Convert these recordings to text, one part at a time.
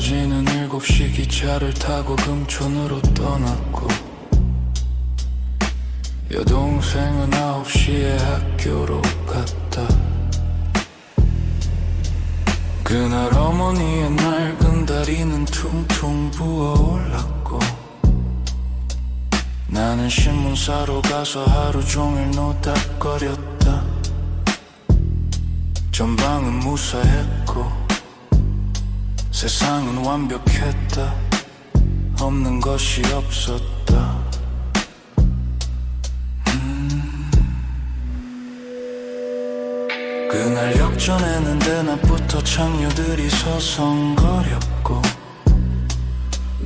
아버지는 일곱 시 기차를 타고 금촌으로 떠났고 여동생은 아홉 시에 학교로 갔다. 그날 어머니의 낡은 다리는 퉁퉁 부어올랐고 나는 신문 사러 가서 하루 종일 노닥거렸다. 전방은 무사했고 세상은 완벽했다. 없는 것이 없었다. 음. 그날 역전했는데 낮부터 창녀들이 서성거렸고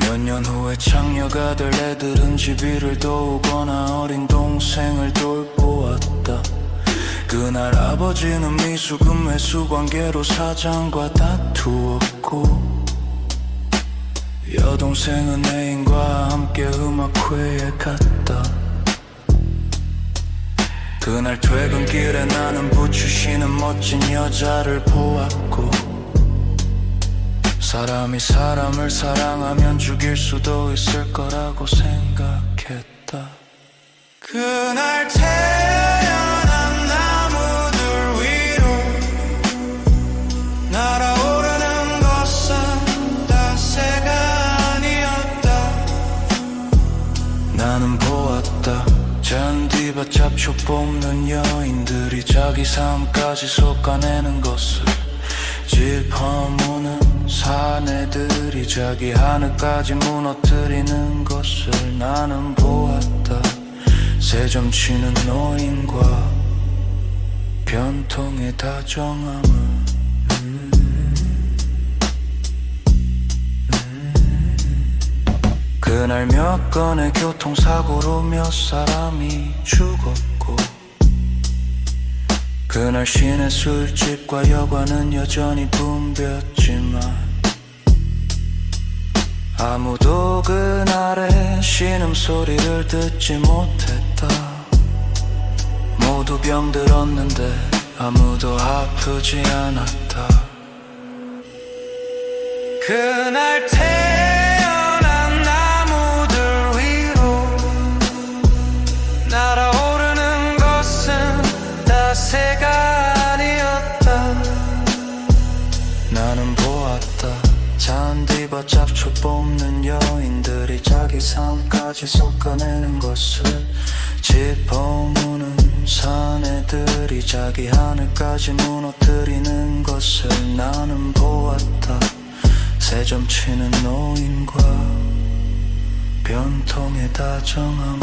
몇 년 후에 창녀가 될 애들은 집이를 도우거나 어린 동생을 돌보았다 그날 아버지는 미수금 회수 관계로 사장과 다투었고 여동생은 애인과 함께 음악회에 갔다. 그날 퇴근길에 나는 부추시는 멋진 여자를 보았고 사람이 사람을 사랑하면 죽일 수도 있을 거라고 생각했다. 그날 태 자기 삶까지 솎아내는 것을 집 허무는 사내들이 자기 하늘까지 무너뜨리는 것을 나는 보았다. 세점 치는 노인과 변통의 다정함을. 그날 몇 건의 교통사고로 몇 사람이 죽었고 그날 시내 술집과 여관은 여전히 붐볐지만 아무도 그날의 신음소리를 듣지 못했다. 모두 병들었는데 아무도 아프지 않았다. 그날 태 잔디밭 잡초 뽑는 여인들이 자기 삶까지 솎아내는 것을 짚어무는 사내들이 자기 하늘까지 무너뜨리는 것을 나는 보았다. 세점 치는 노인과 변통의 다정함을.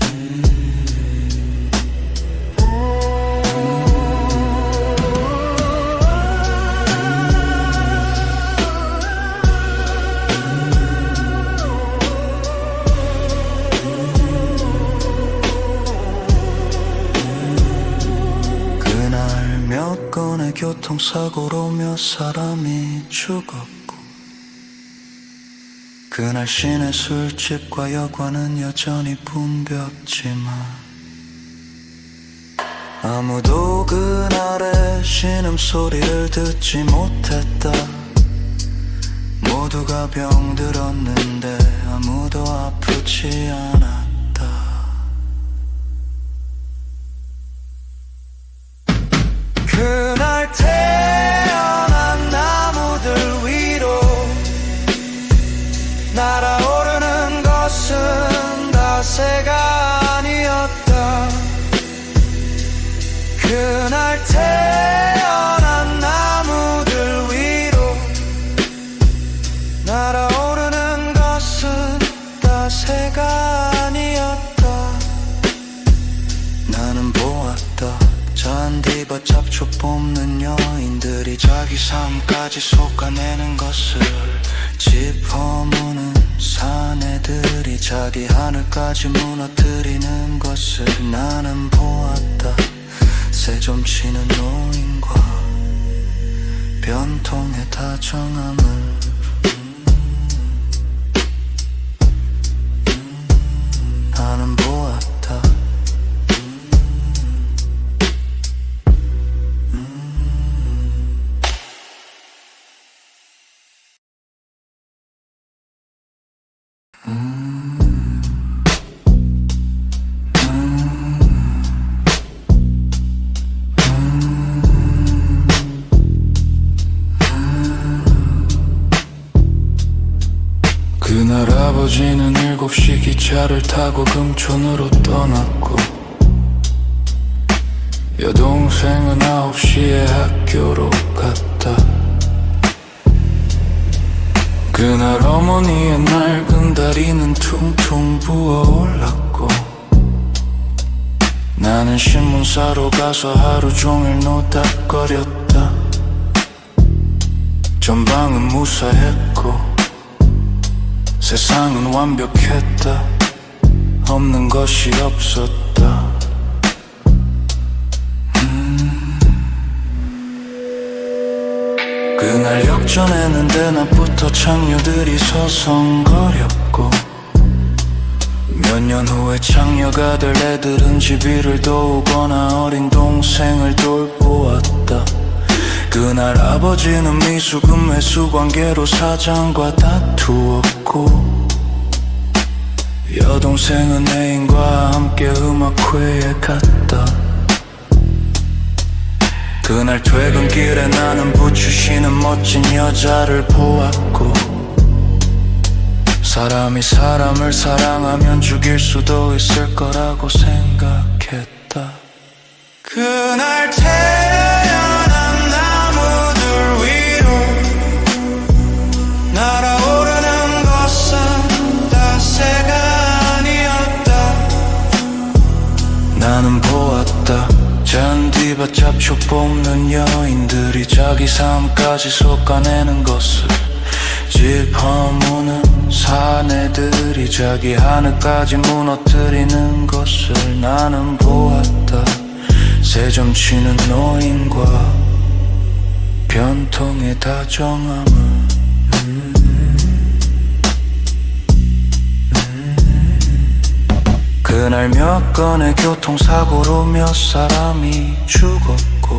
그 교통사고로 몇 사람이 죽었고 그날 시내 술집과 여관은 여전히 붐볐지만 아무도 그날의 신음소리를 듣지 못했다. 모두가 병들었는데 아무도 아프지 않았 나는 보았다 잔디 밭 잡초 뽑는 여인들이 자기 삶까지 솎아내는 것을 짚어무는 사내들이 자기 하늘까지 무너뜨리는 것을 나는 보았다. 세점 치는 노인과 변통의 다정함을 기차를 타고 금촌으로 떠났고 여동생은 아홉 시에 학교로 갔다. 그날 어머니의 낡은 다리는 퉁퉁 부어올랐고 나는 신문 사러 가서 하루 종일 노닥거렸다. 전방은 무사했고 세상은 완벽했다 없는 것이 없었다 음. 그날 역전했는데 낮부터 창녀들이 서성거렸고 몇 년 후에 창녀가 될 애들은 집위를 도우거나 어린 동생을 돌보았다 그날 아버지는 미수금 회수 관계로 사장과 다투었고 여동생은 애인과 함께 음악회에 갔다. 그날 퇴근길에 나는 부추시는 멋진 여자를 보았고 사람이 사람을 사랑하면 죽일 수도 있을 거라고 생각했다. 그날 태 뽑는 여인들이 자기 삶까지 솎아내는 것을 집 허무는 사내들이 자기 하늘까지 무너뜨리는 것을 나는 보았다. 새점 치는 노인과 변통의 다정함을. 그날 몇 건의 교통사고로 몇 사람이 죽었 고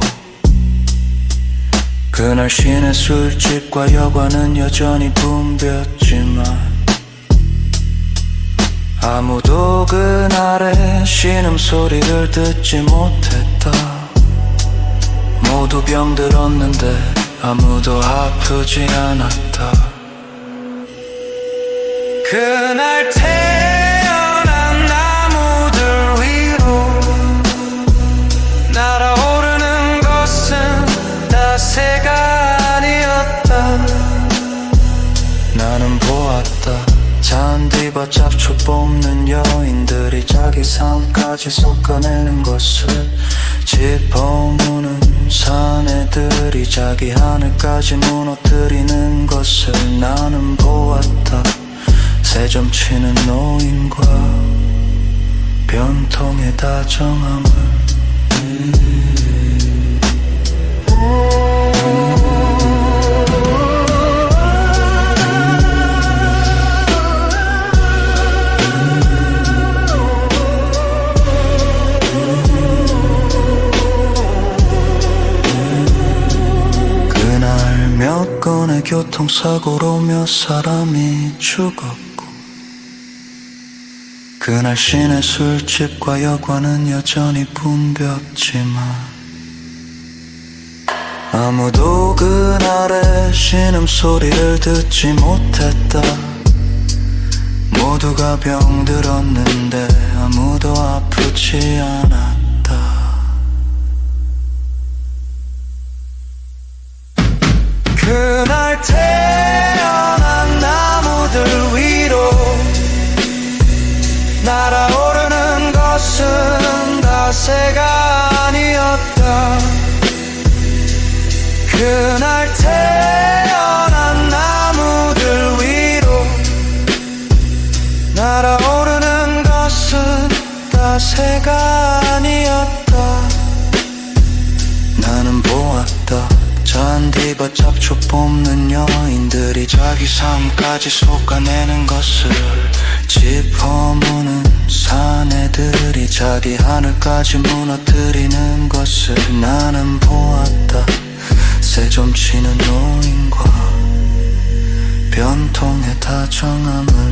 그날 시내 술집과 여관은 여전히 붐볐지만 아무도 그날의 신음소리를 듣지 못했다. 모두 병들었는데 아무도 아프지 않았다. 그날 태 잔디밭 잡초 뽑는 여인들이 자기 삶까지 솎아내는 것을 짚어무는 사내들이 자기 하늘까지 무너뜨리는 것을 나는 보았다. 새점 치는 노인과 변통의 다정함을 몇 건의 교통사고로 몇 사람이 죽었고 그날 시내 술집과 여관은 여전히 붐볐지만 아무도 그날의 신음소리를 듣지 못했다. 모두가 병들었는데 아무도 아프지 않았다 날 태어난 나무들 위로 날아오르는 것은 다 새가 아니었다. 그날 태어난 나무들 위로 날아오르는 것은 다 새가 아니었다. 나는 보았다. 잔디밭 잡초 뽑는 여인들이 자기 삶까지 솎아내는 것을 짚어무는 사내들이 자기 하늘까지 무너뜨리는 것을 나는 보았다. 새 점 치는 노인과 변통의 다정함을